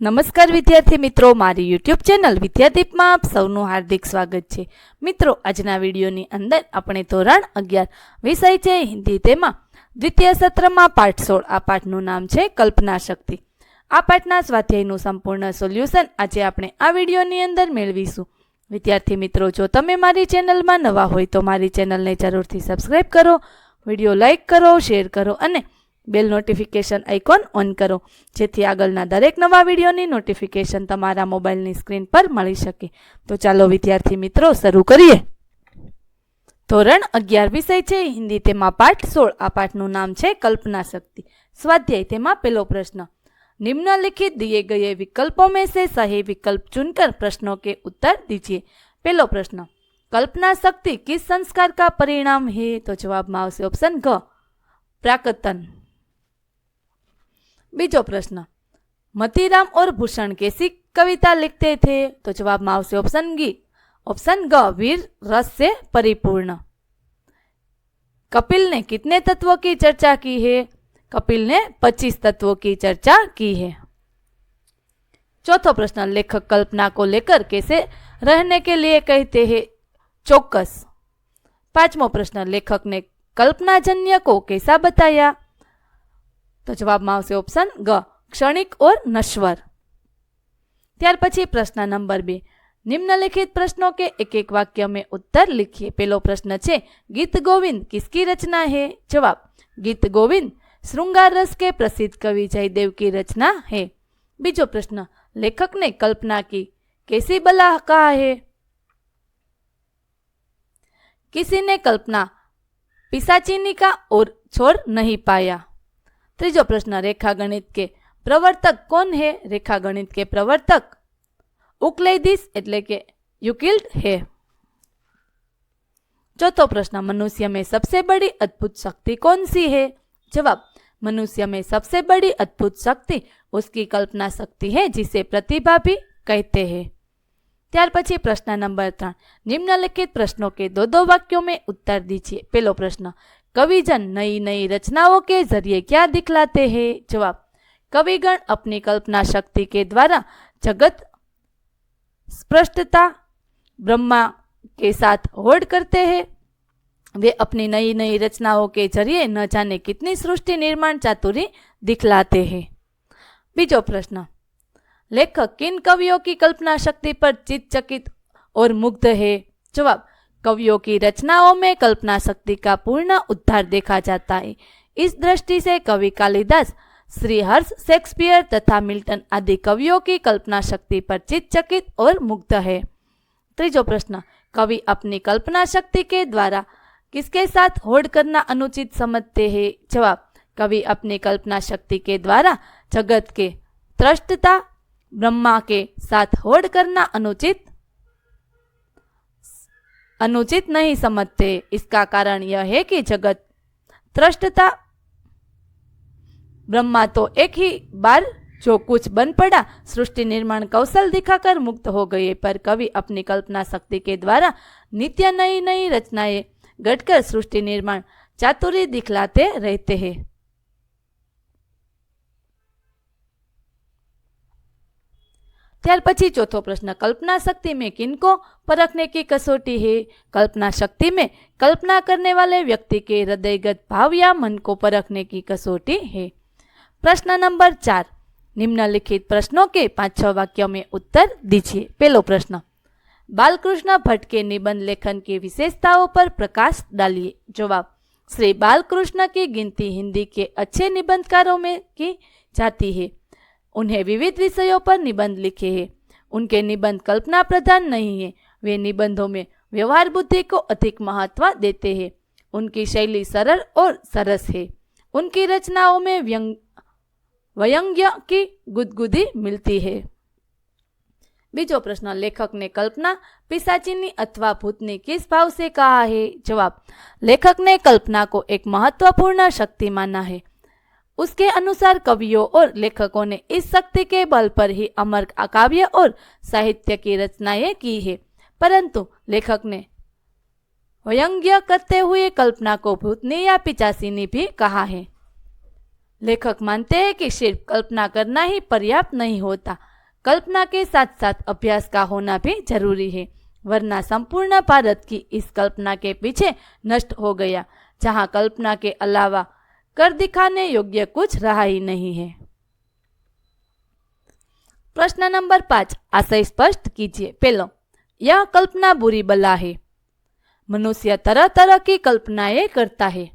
નમસ્કાર વિદ્યાર્થી મિત્રો, મારી યુટ્યુબ ચેનલ વિદ્યાદીપમાં આપ સૌનું હાર્દિક સ્વાગત છે. મિત્રો, આજના વિડીયોની અંદર આપણે ધોરણ અગિયાર વિષય છે, હિન્દી તેમાં. દ્વિતીય સત્રમાં પાઠ સોળ. આ પાઠનું નામ છે, કલ્પના શક્તિ. આ પાઠના સ્વાધ્યાયનું સંપૂર્ણ સોલ્યુશન આજે આપણે આ વિડીયોની અંદર મેળવીશું. વિદ્યાર્થી મિત્રો, જો તમે મારી ચેનલમાં નવા હોય તો મારી ચેનલને જરૂરથી સબસ્ક્રાઈબ કરો, વીડિયો લાઇક કરો, શેર કરો અને બેલ નોટિફિકેશન આઇકોન ઓન કરો જેથી આગળના દરેક નવા વિડીયોની નોટિફિકેશન તમારા મોબાઈલની સ્ક્રીન પર મળી શકે તો ચાલો વિદ્યાર્થી મિત્રો શરૂ કરીએ ધોરણ અગિયાર વિષય છે હિન્દી તેમાં પાઠ સોળ આ પાઠનું નામ છે કલ્પના શક્તિ સ્વાધ્યાય તેમાં પેલો પ્રશ્ન निम्नलिखित दिए गए विकल्पों में से सही विकल्प चुनकर प्रश्नों के उत्तर दीजिए पहलो प्रश्न कल्पना शक्ति किस संस्कार का परिणाम है तो जवाब में आवश्यक ऑप्शन ग प्राकतन बीजो प्रश्न। मतीराम और भूषण कैसी कविता लिखते थे? तो जवाब में आवश्यक ऑप्शन गी। ऑप्शन ग, वीर रस से परिपूर्ण। कपिल ने कितने तत्वों की चर्चा की है? कपिल ने 25 तत्वों की चर्चा की है। चौथा प्रश्न, लेखक कल्पना को लेकर कैसे रहने के लिए कहते हैं? चौकस। पांचवा प्रश्न, लेखक ने कल्पनाजन्य को कैसा बताया? तो जवाब में आवश्यक ऑप्शन ग क्षणिक और नश्वर ત્યાર પછી પ્રશ્ન નંબર બે નિમ્નલિખિત પ્રશ્નों के एक एक वाक्य में उत्तर लिखिए पहलो प्रश्न છે गीत गोविंद किसकी रचना है जवाब गीत गोविंद श्रृंगार रस के प्रसिद्ध कवि जयदेव की रचना है बीजो प्रश्न लेखक ने कल्पना की कैसी बला कहा है किसी ने कल्पना पिसाचिनी का और छोड़ नहीं पाया त्रीजो प्रश्न रेखा गणित के प्रवर्तक कौन है रेखा गणित के प्रवर्तक उक्लेदिस એટલે કે યુકિલ્ડ है चौथो प्रश्न मनुष्य में सबसे बड़ी अद्भुत शक्ति कौन सी है जवाब मनुष्य में सबसे बड़ी अद्भुत शक्ति उसकी कल्पना शक्ति है जिसे प्रतिभा भी कहते हैं ત્યાર પછી પ્રશ્ન નંબર ત્રણ નિમ્નલિખિત प्रश्नों के दो दो वाक्यों में उत्तर दीजिए पहलो प्रश्न कविजन नई नई रचनाओं के ज़रिए क्या दिखलाते हैं? जवाब, कविगण अपनी कल्पना शक्ति के द्वारा जगत स्पष्टता, ब्रह्मा के साथ होड़ करते हैं। वे अपनी नई नई रचनाओं के ज़रिए न जाने कितनी सृष्टि निर्माण चातुरी दिखलाते हैं। बीजो प्रश्न, लेखक किन कवियों की कल्पना शक्ति पर चित चकित और मुग्ध है? जवाब कवियों की रचनाओं में कल्पना शक्ति का पूर्ण उद्धार देखा जाता है। इस दृष्टि से कवि कालिदास श्री हर्ष शेक्सपियर तथा मिल्टन आदि कवियों की कल्पना शक्ति पर चितचकित और मुग्ध है। त्रीजो प्रश्न, कवि अपनी कल्पना शक्ति के द्वारा किसके साथ होड़ करना अनुचित समझते हैं? जवाब, कवि अपनी कल्पना शक्ति के द्वारा जगत के, त्रष्टता, ब्रह्मा के साथ होड़ करना अनुचित अनुचित नहीं समझते। इसका कारण यह है कि जगत त्रष्टता ब्रह्मा तो एक ही बार जो कुछ बन पड़ा, सृष्टि निर्माण कौशल दिखाकर मुक्त हो गए। पर कवि अपनी कल्पना शक्ति के द्वारा नित्य नई नई रचनाएँ गढ़कर सृष्टि निर्माण चातुर्य दिखलाते रहते हैं। ત્યાર પછી चौथो प्रश्न कल्पना शक्ति में किनको परखने की कसौटी है कल्पना शक्ति में कल्पना करने वाले व्यक्ति के हृदयगत भाव या मन को परखने की कसौटी है प्रश्न नंबर चार निम्नलिखित प्रश्नों के पांच छह वाक्यों में उत्तर दीजिए पहलो प्रश्न बालकृष्ण भट्ट के निबंध लेखन की विशेषताओं पर प्रकाश डालिए जवाब श्री बालकृष्ण की गिनती हिंदी के अच्छे निबंधकारों में की जाती है उन्हें विविध विषयों पर निबंध लिखे हैं। उनके निबंध कल्पना प्रधान नहीं है। वे निबंधों में व्यवहार बुद्धि को अधिक महत्व देते हैं। उनकी शैली सरल और सरस है। उनकी रचनाओं में व्यंग व्यंग्य की गुदगुदी मिलती है। बीजो प्रश्न, लेखक ने कल्पना पिसाचिनी अथवा भूतनी किस भाव से कहा है? जवाब, लेखक ने कल्पना को एक महत्वपूर्ण शक्ति माना है। उसके अनुसार कवियों और लेखकों ने इस शक्ति के बल पर ही अमर काव्य और साहित्य की रचनाएँ की है। परंतु लेखक ने व्यंग्य करते हुए कल्पना को भूतनी या पिचासिनी भी कहा है। लेखक मानते हैं कि सिर्फ़ कल्पना करना ही पर्याप्त नहीं होता, कल्पना के साथ साथ अभ्यास का होना भी ज़रूरी है, वरना संपूर्ण भारत की इस कल्पना के पीछे नष्ट हो गया, जहाँ कल्पना के अलावा कर दिखाने योग्य कुछ रहा ही नहीं है। प्रश्न नंबर पाँच आशय स्पष्ट कीजिए। पहलो, यह कल्पना बुरी बला है। मनुष्य तरह तरह की कल्पनाएँ करता है।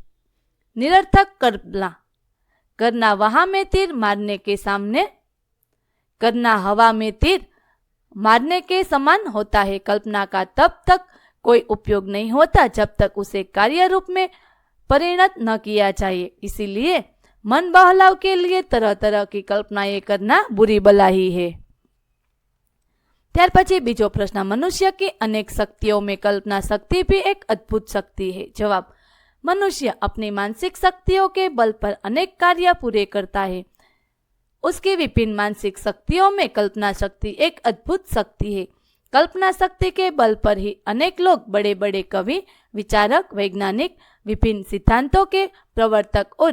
निरर्थक कल्पना, करना वहाँ में तीर, मारने के सामने। करना हवा में तीर, मारने के समान होता है। कल्पना का तब तक कोई उपयोग नहीं होता जब तक उसे कार्य रूप में परिणत न किया जाए इसीलिए मन बहलाव के लिए तरह तरह की कल्पनाएं करना बुरी बला ही है ત્યાર પછી બીજો પ્રશ્ન મનુષ્ય की अनेक शक्तियों में कल्पना शक्ति भी एक अद्भुत शक्ति है जवाब मनुष्य अपनी मानसिक शक्तियों के बल पर अनेक कार्य पूरे करता है उसकी विभिन्न मानसिक शक्तियों में कल्पना शक्ति एक अद्भुत शक्ति है कल्पना शक्ति के बल पर ही अनेक लोग बड़े बड़े कवि विचारक वैज्ञानिक विभिन्न सिद्धांतों के प्रवर्तक और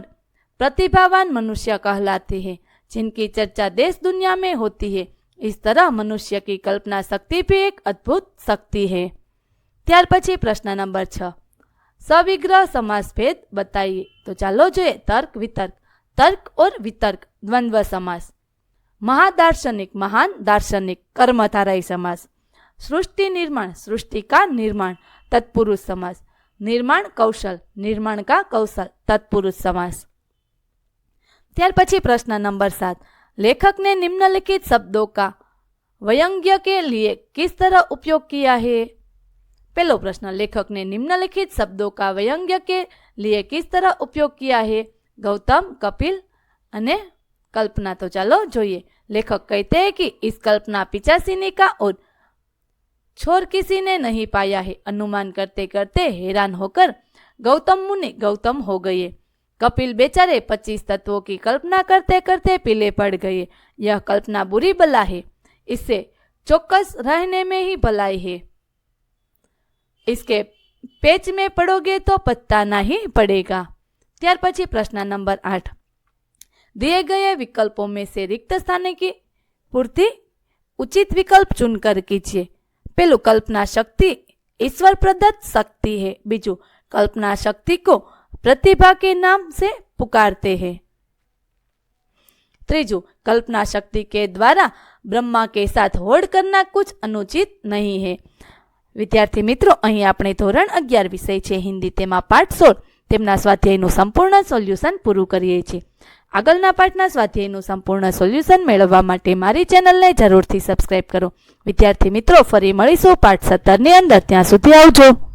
प्रतिभावान मनुष्य कहलाते हैं जिनकी चर्चा देश दुनिया में होती है इस तरह मनुष्य की कल्पना शक्ति भी एक अद्भुत शक्ति है ત્યાર પછી પ્રશ્ન નંબર છ સવિગ્રહ સમાસ ભેદ બતાવીએ તો ચાલો જોઈએ તર્ક વિતર્ક તર્ક और વિતર્ક દ્વંદ્વ સમાસ महादार्शनिक महान दार्शनिक कर्मधारय समास सृष्टि निर्माण सृष्टि का निर्माण तत्पुरुष समास निर्माण कौशल निर्माण का कौशल तत्पुरुष समास ત્યાર પછી પ્રશ્ન નંબર સાત लेखक ने निम्नलिखित शब्दों का व्यंग्य के लिए किस तरह उपयोग किया है पहलो प्रश्न लेखक ने निम्नलिखित शब्दों का व्यंग्य के लिए किस तरह उपयोग किया है गौतम कपिल अने कल्पना तो चलो જોઈએ लेखक कहते हैं कि इस कल्पना पिचासीनी का और छोर किसी ने नहीं पाया है अनुमान करते करते हैरान होकर गौतम मुनि गौतम हो गए कपिल बेचारे पच्चीस तत्वों की कल्पना करते करते पीले पड़ गए यह कल्पना बुरी बला है इससे चौकस रहने में ही भलाई है इसके पेच में पड़ोगे तो पत्ता नहीं पड़ेगा ત્યાર પછી પ્રશ્ન નંબર આઠ दिए गए विकल्पों में से रिक्त स्थान की पूर्ति उचित विकल्प चुनकर कीजिए पहलू कल्पना शक्ति ईश्वर प्रदत्त शक्ति है बीजू कल्पना शक्ति को प्रतिभा के नाम से पुकारते हैं त्रीजू कल्पना शक्ति के द्वारा ब्रह्मा के साथ होड़ करना कुछ अनुचित नहीं है વિદ્યાર્થી મિત્રો અહીં આપણે ધોરણ અગિયાર વિષય છે હિન્દી તેમાં પાઠ સોળ તેમના સ્વાધ્યાયનું સંપૂર્ણ સોલ્યુશન પૂરું કરીએ છીએ આગળના પાઠના સ્વાધ્યાયનું સંપૂર્ણ સોલ્યુશન મેળવવા માટે મારી ચેનલને જરૂરથી સબસ્ક્રાઇબ કરો. વિદ્યાર્થી મિત્રો, ફરી મળીશું પાઠ સત્તરની અંદર. ત્યાં સુધી આવજો.